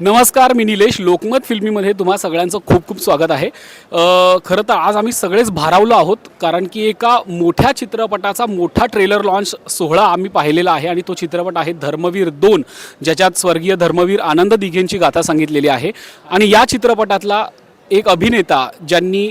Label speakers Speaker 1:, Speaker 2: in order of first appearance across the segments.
Speaker 1: नमस्कार मी निलेश. लोकमत फिल्मीमध्ये तुम्हा सगळ्यांचं खूप खूप स्वागत आहे. खरं तर आज आम्ही सगळेच भारावलो आहोत कारण की एका मोठ्या चित्रपटाचा मोठा ट्रेलर लॉन्च सोहळा आम्ही पाहिलेला आहे आणि तो चित्रपट आहे धर्मवीर दोन ज्याच्यात स्वर्गीय धर्मवीर आनंद दिघेंची गाथा सांगितलेली आहे. आणि या चित्रपटातला एक अभिनेता ज्यांनी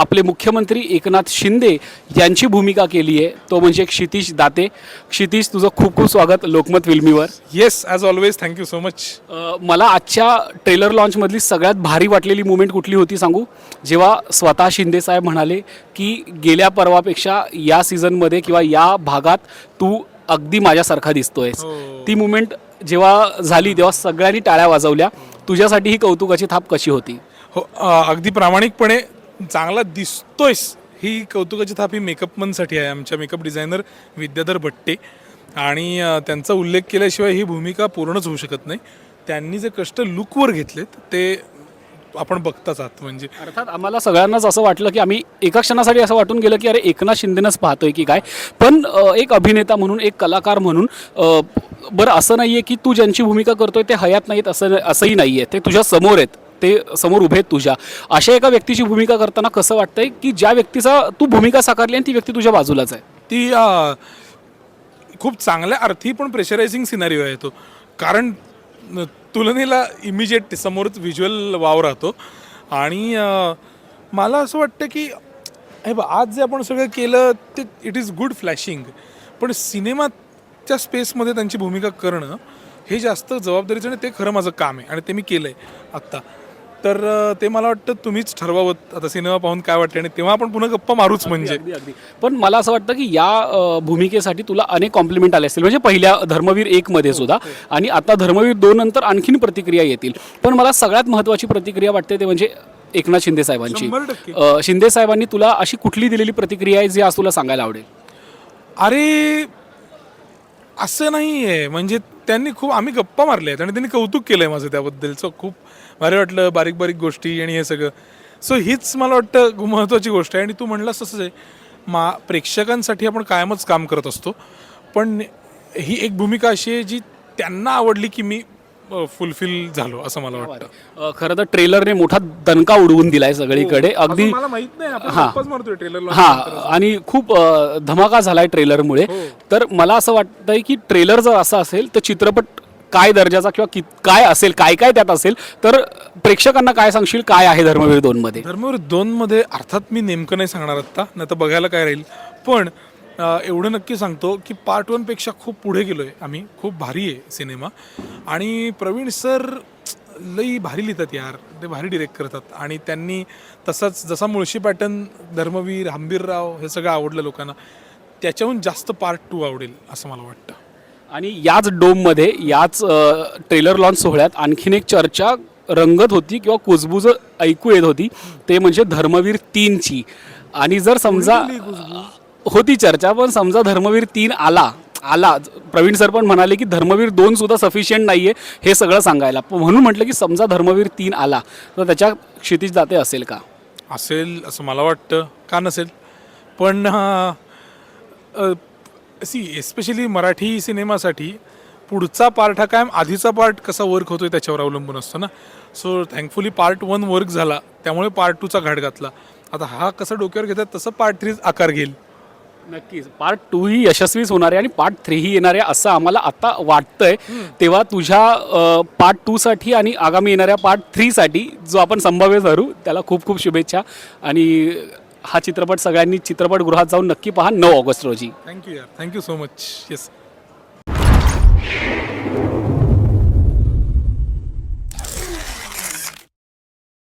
Speaker 1: आपले मुख्यमंत्री एकनाथ शिंदे यांची भूमिका केली आहे. तो म्हणजे क्षितिश दाते. क्षितिश तुझं खूप खूप स्वागत Lokmat फिल्मीवर
Speaker 2: yes as always thank you so much
Speaker 1: मला आजच्या ट्रेलर लॉन्चमधली सगळ्यात भारी वाटलेली मुवमेंट कुठली होती सांगू? जेव्हा स्वतः शिंदे साहेब म्हणाले की गेल्या पर्वापेक्षा या सीझनमध्ये किंवा या भागात तू अगदी माझ्यासारखा दिसतोयस.
Speaker 2: हो.
Speaker 1: ती मुवमेंट जेव्हा झाली तेव्हा सगळ्यांनी टाळ्या वाजवल्या. तुझ्यासाठी ही कौतुकाची थाप कशी होती?
Speaker 2: हो अगदी प्रामाणिकपणे चांगला दिसतोयस. ही कौतुकाची थाप ही मेकअपमनसाठी आहे. आमच्या मेकअप डिझायनर विद्याधर भट्टे. आणि त्यांचा उल्लेख केल्याशिवाय ही भूमिका पूर्णच होऊ शकत नाही. त्यांनी जे कष्ट लुकवर घेतलेत ते आपण बघताच आहात. म्हणजे
Speaker 1: अर्थात आम्हाला सगळ्यांनाच असं वाटलं की आम्ही एका क्षणासाठी असं वाटून गेलं की अरे एकनाथ शिंदेनंच पाहतोय की काय. पण एक अभिनेता म्हणून एक कलाकार म्हणून बरं असं नाही आहे की तू ज्यांची भूमिका करतोय ते हयात नाहीत असं असंही नाही आहे ते तुझ्या समोर आहेत. ते समोर उभे आहेत तुझ्या. अशा एका व्यक्तीची भूमिका करताना कसं वाटतंय की ज्या व्यक्तीचा तू भूमिका साकारली आणि ती व्यक्ती तुझ्या बाजूलाच आहे?
Speaker 2: ती खूप चांगल्या अर्थी पण प्रेशरायझिंग सिनारिओ आहे तो. कारण न- तुलनेला इमिजिएट समोरच व्हिज्युअल वाव राहतो. आणि मला असं वाटतं की हे बा आज जे आपण सगळं केलं ते इट इज गुड फ्लॅशिंग पण सिनेमाच्या स्पेसमध्ये त्यांची भूमिका करणं हे जास्त जबाबदारीचं आणि ते खरं माझं काम आहे. आणि ते मी केलं आहे आत्ता. तर ते मला वाटतं तुम्हीच ठरवावं. आता सिनेमा पाहून काय वाटतं आणि तेव्हा आपण पुन्हा गप्पा मारूच म्हणजे.
Speaker 1: अगदी अगदी. पण मला असं वाटतं की या अ, भूमिकेसाठी तुला अनेक कॉम्प्लिमेंट आले असतील. म्हणजे पहिल्या धर्मवीर एक मध्ये सुद्धा आणि आता धर्मवीर दोन नंतर आणखीन प्रतिक्रिया येतील. पण मला सगळ्यात महत्त्वाची प्रतिक्रिया वाटते ते म्हणजे एकनाथ शिंदे साहेबांची.
Speaker 2: शंभर टक्के.
Speaker 1: अ, शिंदे साहेबांनी तुला अशी कुठली दिलेली प्रतिक्रिया आहे जी आज तुला सांगायला आवडेल?
Speaker 2: अरे असं नाही आहे म्हणजे त्यांनी खूप आम्ही गप्पा मारल्या आहेत आणि त्यांनी कौतुक केलं आहे माझं त्याबद्दलचं खूप. भारी वाटलं बारीक बारीक गोष्टी आणि हे सगळं. सो हीच मला वाटतं खूप महत्त्वाची गोष्ट आहे आणि तू म्हणलास तसंच आहे. मा प्रेक्षकांसाठी आपण कायमच काम करत असतो. पण ही एक भूमिका अशी आहे जी त्यांना आवडली की मी फुलफिल झालो असं मला वाटतं.
Speaker 1: खरं तर ट्रेलरने मोठा दणका उडवून दिलाय सगळीकडे. अगदी
Speaker 2: असं मला माहीत नाही आपण
Speaker 1: हा.
Speaker 2: ट्रेलर
Speaker 1: हा आणि खूप धमाका झालाय ट्रेलरमुळे तर मला असं वाटतंय की ट्रेलर जर असा असेल तर चित्रपट काय दर्जाचा किंवा कि काय असेल काय काय त्यात असेल तर प्रेक्षकांना काय सांगशील काय आहे धर्मवीर दोन मध्ये
Speaker 2: धर्मवीर दोन मध्ये अर्थात मी नेमकं नाही सांगणार आत्ता नाही तर बघायला काय राहील. पण एवढं नक्की सांगतो की पार्ट वनपेक्षा खूप पुढे गेलो आहे आम्ही खूप भारी आहे सिनेमा. आणि प्रवीण सर लई भारी लिहितात यार ते भारी डिरेक्ट करतात. आणि त्यांनी तसाच जसा मुळशी पॅटर्न धर्मवीर हंबीरराव हे सगळं आवडलं लोकांना त्याच्याहून जास्त पार्ट टू आवडेल असं मला वाटतं.
Speaker 1: आणि याच डोममध्ये याच ट्रेलर लॉन्च सोहळ्यात आणखीन एक चर्चा रंगत होती किंवा कुजबुज ऐकू येत होती. ते म्हणजे धर्मवीर तीनची. आणि जर समजा होती चर्चा पण समजा धर्मवीर तीन आला आला प्रवीण सर पण म्हणाले की धर्मवीर दोन सुद्धा सफिशियंट नाहीये हे सगळं सांगायला. पण म्हणून म्हटलं की समजा धर्मवीर तीन आला तर त्याच्या क्षितिज जाते असेल का?
Speaker 2: असेल असं मला वाटतं. का नसेल? पण सी एस्पेशली मराठी सिनेमासाठी पुढचा पार्ट हा काय आधीचा पार्ट कसा वर्क होतोय त्याच्यावर अवलंबून असतो ना? So thankfully part one work झाला त्यामुळे पार्ट टूचा घाट घातला. आता हा कसं डोक्यावर घेतात तसं पार्ट थ्री आकार घेईल.
Speaker 1: नक्कीच. पार्ट टू ही यशस्वीच होणार आहे आणि पार्ट थ्री ही येणार आहे असं आम्हाला आता वाटतंय. तेव्हा तुझ्या पार्ट टू साठी आणि आगामी येणाऱ्या पार्ट थ्री साठी जो आपण संभाव्य धरू त्याला खूप खूप शुभेच्छा. आणि हा चित्रपट सगळ्यांनी चित्रपटगृहात जाऊन नक्की पहा नऊ ऑगस्ट रोजी.
Speaker 2: थँक्यू यार. Thank you so much yes